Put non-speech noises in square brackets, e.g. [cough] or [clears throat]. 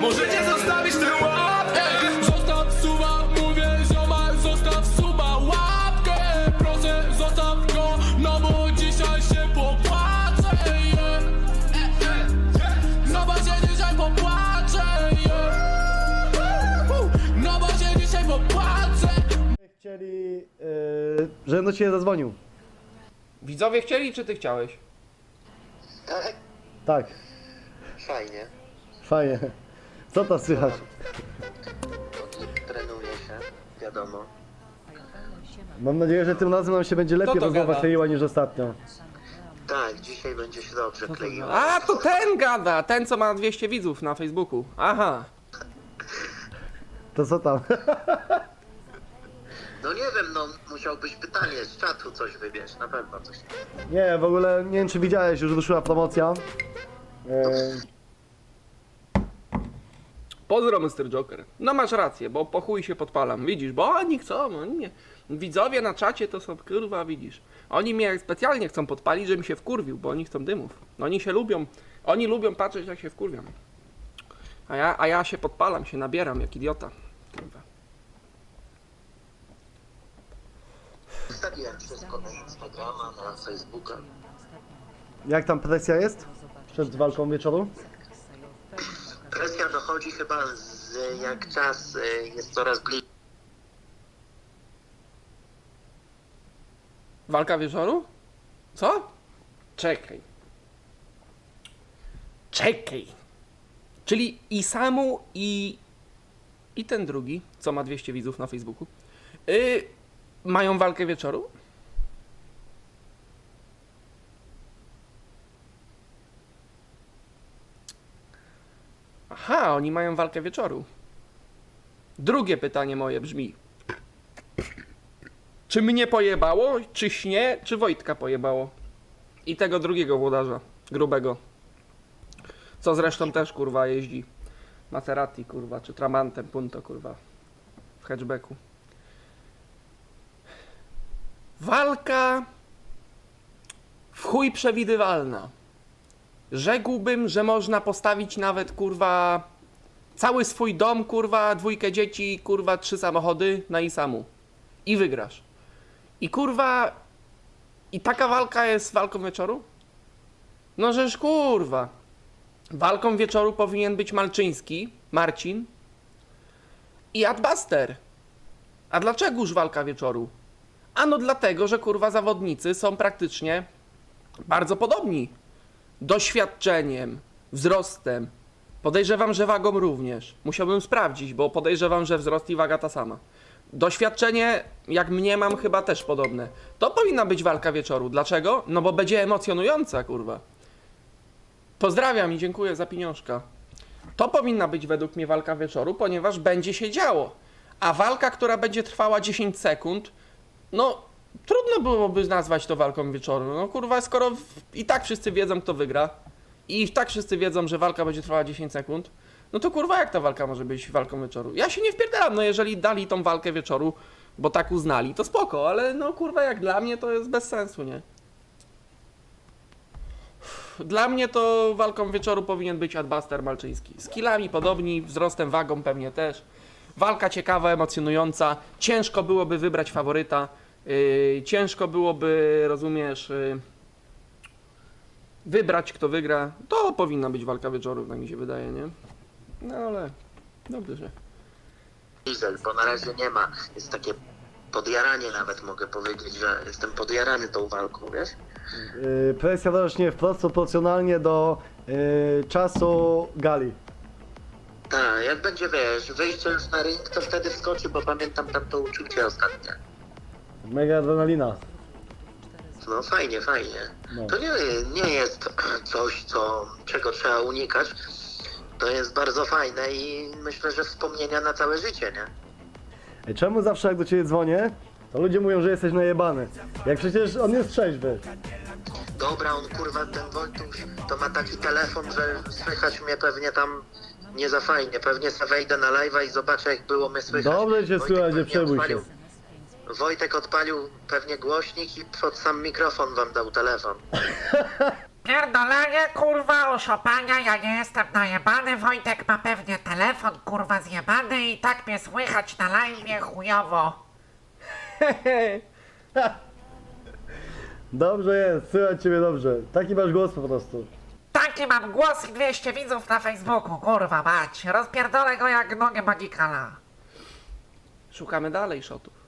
Możecie zostawić tę łapkę Zostaw suba, mówię ziomal, zostaw suba Łapkę, proszę zostaw go No bo dzisiaj się popłaczę yeah. No bo się dzisiaj popłaczę yeah. No bo się dzisiaj popłaczę Chcieli, yy, żebym do ciebie zadzwonił. Widzowie chcieli, czy ty chciałeś? Tak, Tak, fajnie. fajnie. Co to słychać? Trenuje się, wiadomo. Mam nadzieję, że tym razem nam się będzie lepiej to rozmowa gada? kleiła niż ostatnio. Tak, dzisiaj będzie się dobrze kleiło. A, to ten gada, ten co ma 200 widzów na Facebooku. Aha. To co tam? [laughs] No nie wiem, no musiałbyś pytanie z czatu coś wybierz, na pewno coś. Nie, w ogóle nie wiem czy widziałeś, już ruszyła promocja. Yy, Pozdro, Mr. Joker. No masz rację, bo po chuj się podpalam. Widzisz, bo oni chcą, oni nie. Widzowie na czacie to są, kurwa, widzisz. Oni mnie specjalnie chcą podpalić, żebym się wkurwił, bo oni chcą dymów. Oni się lubią, oni lubią patrzeć jak się wkurwiam. A ja, a ja się podpalam, się nabieram jak idiota. Kurwa. Wstawiłem wszystko na Instagrama, na Facebooka. jak tam presja jest? Przed walką wieczoru? Presja dochodzi chyba z jak czas y, jest coraz bliżej. Walka wieczoru? Co? Czekaj. Czekaj. Czyli i Samu i i ten drugi, co ma 200 widzów na Facebooku, yy, mają walkę wieczoru? Oni mają walkę wieczoru. Drugie pytanie moje brzmi: czy mnie pojebało, czy śnie, czy Wojtka pojebało? I tego drugiego włodarza, grubego. Co zresztą też kurwa jeździ. Maserati kurwa, czy Tramantem Punto kurwa. W hatchbacku. Walka w chuj przewidywalna. Rzekłbym, że można postawić nawet kurwa cały swój dom, kurwa, dwójkę dzieci, kurwa, trzy samochody na Isamu. I wygrasz. I kurwa. I taka walka jest walką wieczoru? No żeż kurwa. Walką wieczoru powinien być Malczyński, Marcin i Adbuster. A dlaczegoż walka wieczoru? Ano dlatego, że kurwa zawodnicy są praktycznie bardzo podobni. Doświadczeniem, wzrostem. Podejrzewam, że wagą również. Musiałbym sprawdzić, bo podejrzewam, że wzrost i waga ta sama. Doświadczenie, jak mnie mam, chyba też podobne. To powinna być walka wieczoru. Dlaczego? No bo będzie emocjonująca, kurwa. Pozdrawiam i dziękuję za pieniążka. To powinna być według mnie walka wieczoru, ponieważ będzie się działo. A walka, która będzie trwała 10 sekund, no trudno byłoby nazwać to walką wieczoru. No kurwa, skoro i tak wszyscy wiedzą, kto wygra, i tak wszyscy wiedzą, że walka będzie trwała 10 sekund, no to kurwa, jak ta walka może być walką wieczoru? Ja się nie wpierdalam, no jeżeli dali tą walkę wieczoru, bo tak uznali, to spoko, ale no kurwa, jak dla mnie to jest bez sensu, nie? Dla mnie to walką wieczoru powinien być Adbuster Malczyński. Skillami podobni, wzrostem, wagą pewnie też. Walka ciekawa, emocjonująca. Ciężko byłoby wybrać faworyta. Yy, ciężko byłoby, rozumiesz, yy, wybrać kto wygra. To powinna być walka wieczoru, tak mi się wydaje, nie? No ale dobrze. Diesel, bo na razie nie ma. Jest takie podjaranie nawet mogę powiedzieć, że jestem podjarany tą walką, wiesz? Yy, presja rośnie wprost proporcjonalnie do yy, czasu gali. Tak, jak będzie, wiesz, wyjście już na ring, to wtedy wskoczy, bo pamiętam tam to uczucie ostatnie. Mega adrenalina. No fajnie, fajnie. No. To nie, nie jest [clears throat] coś, co, czego trzeba unikać. To jest bardzo fajne i myślę, że wspomnienia na całe życie, nie? Ej, Czemu zawsze jak do ciebie dzwonię, to ludzie mówią, że jesteś najebany? Jak przecież on jest trzeźwy. Dobra, on kurwa, ten Wojtuś, to ma taki telefon, że słychać mnie pewnie tam nie za fajnie. Pewnie se wejdę na live'a i zobaczę jak było mnie słychać. Dobrze cię Wojtek słychać, nie pewnie przejmuj się. odpalił- Wojtek odpalił pewnie głośnik i pod sam mikrofon wam dał telefon. Pierdolenie, kurwa, oszopania, ja nie jestem najebany, Wojtek ma pewnie telefon, kurwa, zjebany i tak mnie słychać na live chujowo. [laughs] Dobrze jest, słychać ciebie dobrze. Taki masz głos po prostu. Taki mam głos i 200 widzów na Facebooku, kurwa mać. Rozpierdolę go jak nogę magikala. Szukamy dalej shotów.